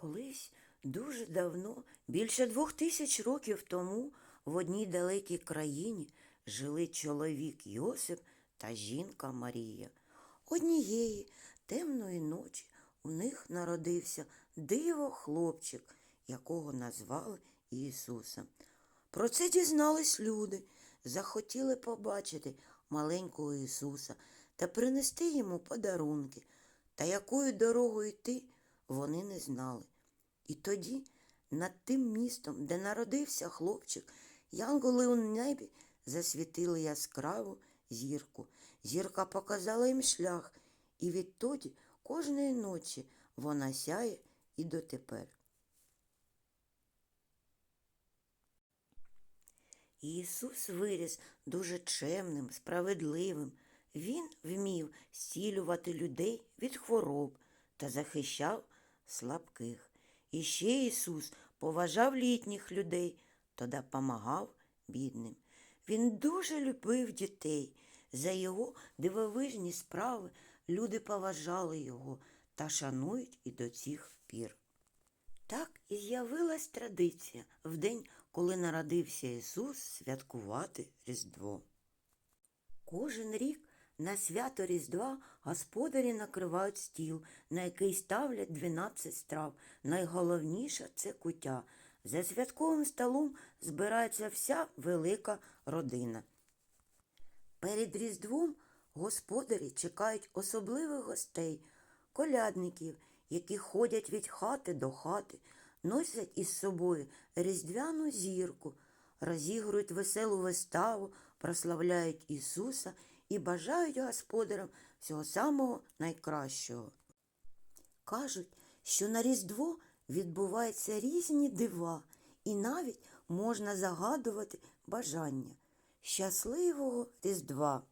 Колись дуже давно, більше двох тисяч років тому, в одній далекій країні жили чоловік Йосип та жінка Марія. Однієї темної ночі у них народився диво хлопчик, якого назвали Ісусом. Про це дізнались люди, захотіли побачити маленького Ісуса та принести йому подарунки. Та якою дорогою йти вони не знали. І тоді над тим містом, де народився хлопчик, янголи у небі засвітили яскраву зірку. Зірка показала їм шлях, і відтоді кожної ночі вона сяє і дотепер. Ісус виріс дуже чемним, справедливим. Він вмів зцілювати людей від хвороб та захищав слабких. І ще Ісус поважав літніх людей та допомагав бідним. Він дуже любив дітей. За його дивовижні справи люди поважали його та шанують і до цих пір. Так і з'явилась традиція в день, коли народився Ісус, святкувати Різдво. Кожен рік на свято Різдва господарі накривають стіл, на який ставлять 12 страв. Найголовніше це куття. За святковим столом збирається вся велика родина. Перед Різдвом господарі чекають особливих гостей, колядників, які ходять від хати до хати, носять із собою різдвяну зірку, розігрують веселу виставу, прославляють Ісуса і бажають господарям всього самого найкращого. Кажуть, що на Різдво відбуваються різні дива, і навіть можна загадувати бажання щасливого Різдва.